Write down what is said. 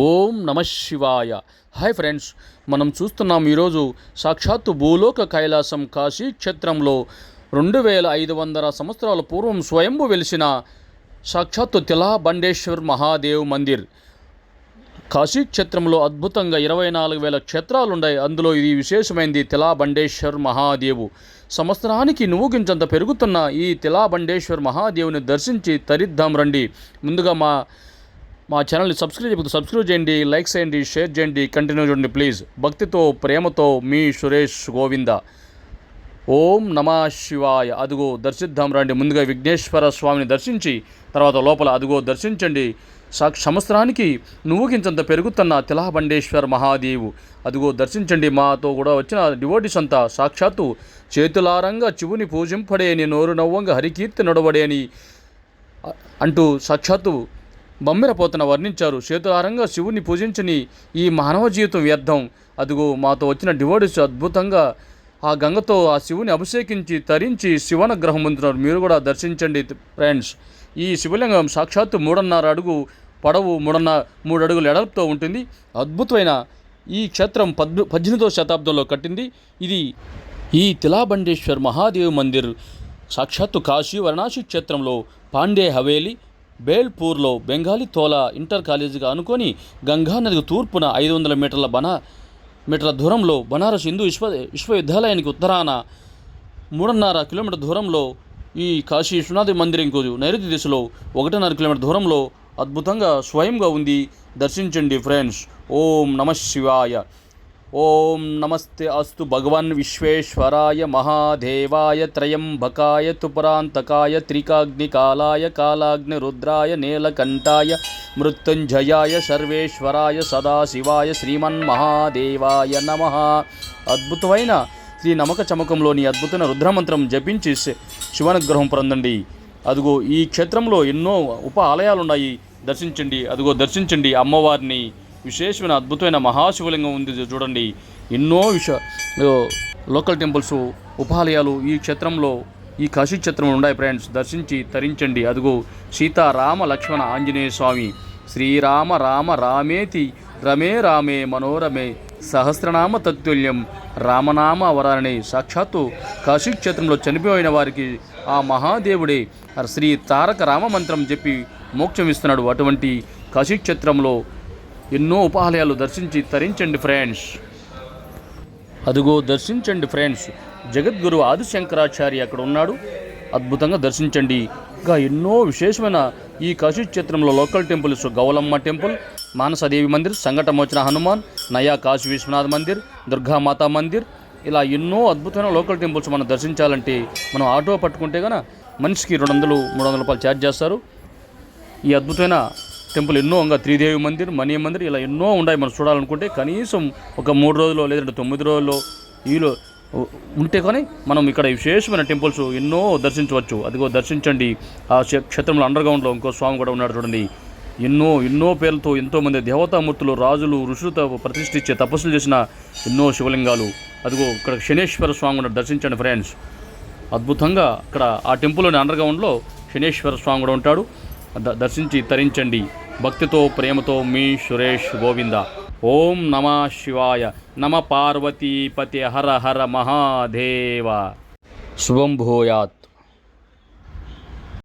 ఓం నమ శివాయ. Hi friends మనం చూస్తున్నాం ఈరోజు సాక్షాత్తు భూలోక కైలాసం కాశీ క్షేత్రంలో రెండు వేల ఐదు వందల సంవత్సరాల పూర్వం స్వయంభు వెలిసిన సాక్షాత్తు తిలా బండేశ్వర్ మహాదేవ్ మందిర్. కాశీ క్షేత్రంలో అద్భుతంగా ఇరవై నాలుగు వేల క్షేత్రాలు ఉన్నాయి అందులో ఇది విశేషమైనది తిలా బండేశ్వర్ మహాదేవు. సంవత్సరానికి నువ్వుగించంత పెరుగుతున్న ఈ తిలా బండేశ్వర్ మహాదేవుని దర్శించి తరిద్దాం రండి. ముందుగా మా మా ఛానల్ని సబ్స్క్రైబ్ చేయకపోతే సబ్స్క్రైబ్ చేయండి లైక్ చేయండి షేర్ చేయండి కంటిన్యూ చేయండి ప్లీజ్ భక్తితో ప్రేమతో మీ సురేష్ గోవింద. ఓం నమ శివాయ. అదుగో దర్శిద్దాం రండి. ముందుగా విఘ్నేశ్వర స్వామిని దర్శించి తర్వాత లోపల అదుగో దర్శించండి. సాక్ష సంవత్సరానికి నువ్వుకించంత పెరుగుతున్న తిలహబండేశ్వర్ మహాదేవు. అదిగో దర్శించండి. మాతో కూడా వచ్చిన డివోటీస్ అంతా సాక్షాత్తు చేతులారంగా చివుని పూజింపడేని నోరు నవ్వంగా హరికీర్తి నడవడేని అంటూ సాక్షాత్తు బమ్మిరపోతున్న వర్ణించారు. చేతులారంగా శివుని పూజించని ఈ మానవ జీవితం వ్యర్థం. అదిగో మాతో వచ్చిన డివోడీస్ అద్భుతంగా ఆ గంగతో ఆ శివుని అభిషేకించి తరించి శివనగ్రహం పొందుతున్నారు. మీరు కూడా దర్శించండి ఫ్రెండ్స్. ఈ శివలింగం సాక్షాత్తు మూడున్నర అడుగు పొడవు మూడున్నర మూడు అడుగుల ఎడల్పుతో ఉంటుంది. అద్భుతమైన ఈ క్షేత్రం పద్మ పద్దెనిమిదవ శతాబ్దంలో కట్టింది. ఇది ఈ తిలాబండేశ్వర్ మహాదేవ్ మందిర్. సాక్షాత్తు కాశీ వారణాసి క్షేత్రంలో పాండే హవేలి బేల్పూర్లో బెంగాలీ తోలా ఇంటర్ కాలేజీగా అనుకొని గంగానదికి తూర్పున ఐదు వందల మీటర్ల బనా మీటర్ల దూరంలో బనారస్ హిందూ విశ్వ విశ్వవిద్యాలయానికి ఉత్తరాన మూడున్నర కిలోమీటర్ దూరంలో ఈ కాశీ విశ్వనాథ మందిరంకు నైరుతి దిశలో ఒకటిన్నర కిలోమీటర్ దూరంలో అద్భుతంగా స్వయంగా ఉంది. దర్శించండి ఫ్రెండ్స్. ఓం నమ శివాయ. ఓం నమస్తే అస్తు భగవన్ విశ్వేశ్వరాయ మహాదేవాయ త్రయంబకాయ తుపరాంతకాయ త్రికాగ్నికాలాయ కాలాగ్ని రుద్రాయ నీలకంఠాయ మృత్యుంజయాయ సర్వేశ్వరాయ సదాశివాయ శ్రీమన్మహాదేవాయ నమ. అద్భుతమైన శ్రీ నమక చమకంలోని అద్భుతమైన రుద్రమంత్రం జపించి శివానుగ్రహం పొందండి. అదిగో ఈ క్షేత్రంలో ఎన్నో ఉప ఆలయాలు ఉన్నాయి దర్శించండి. అదిగో దర్శించండి అమ్మవారిని. విశేషమైన అద్భుతమైన మహాశివలింగం ఉంది. చూడండి. ఎన్నో విష లోకల్ టెంపుల్స్ ఉపాలయాలు ఈ క్షేత్రంలో ఈ కాశీ క్షేత్రంలో ఉన్నాయి ఫ్రెండ్స్. దర్శించి తరించండి. అదిగో సీతారామ లక్ష్మణ ఆంజనేయ స్వామి. శ్రీరామ రామ రామేతి రమే రామే మనోరమే సహస్రనామ తత్తుల్యం రామనామ వరాలని సాక్షాత్తు కాశీక్షేత్రంలో చనిపోయిన వారికి ఆ మహాదేవుడే శ్రీ తారక రామ మంత్రం చెప్పి మోక్షం ఇస్తున్నాడు. అటువంటి కాశీక్షేత్రంలో ఎన్నో ఉపాలయాలు దర్శించి తరించండి ఫ్రెండ్స్. అదిగో దర్శించండి ఫ్రెండ్స్. జగద్గురు ఆదిశంకరాచార్య అక్కడ ఉన్నాడు. అద్భుతంగా దర్శించండి. ఇంకా ఎన్నో విశేషమైన ఈ కాశీ క్షేత్రంలో local temples Gaulamma temple Manasadevi mandir Sankatamochana Hanuman Naya Kashi Vishwanath Mandir Durga Mata Mandir ఇలా ఎన్నో అద్భుతమైన లోకల్ టెంపుల్స్ మనం దర్శించాలంటే మనం ఆటో పట్టుకుంటే కనుక మనిషికి రెండు వందలు మూడు వందల రూపాయలు ఛార్జ్ చేస్తారు. ఈ అద్భుతమైన టెంపుల్ ఎన్నో ఇంకా త్రిదేవి మందిర్ మణి మందిర్ ఇలా ఎన్నో ఉన్నాయి మనం చూడాలనుకుంటే. కనీసం ఒక మూడు రోజుల్లో లేదంటే తొమ్మిది రోజుల్లో ఈలో ఉంటే కానీ మనం ఇక్కడ విశేషమైన టెంపుల్స్ ఎన్నో దర్శించవచ్చు. అదిగో దర్శించండి. ఆ క్షేత్రంలో అండర్ గ్రౌండ్లో ఇంకో స్వామి కూడా ఉన్నాడు చూడండి. ఎన్నో ఎన్నో పేర్లతో ఎంతోమంది దేవతామూర్తులు రాజులు ఋషులతో ప్రతిష్ఠించే తపస్సులు చేసిన ఎన్నో శివలింగాలు. అదిగో ఇక్కడ శనేశ్వర స్వామి కూడా దర్శించండి ఫ్రెండ్స్. అద్భుతంగా అక్కడ ఆ టెంపుల్లోని అండర్ గ్రౌండ్లో శనేశ్వర స్వామి కూడా ఉంటాడు. దర్శించి తరించండి. భక్తితో ప్రేమతో మీ సురేష్ గోవింద. ఓం నమ శివాయ. నమ పార్వతీపతి. హర హర మహాదేవ. శుభం భూయాత్.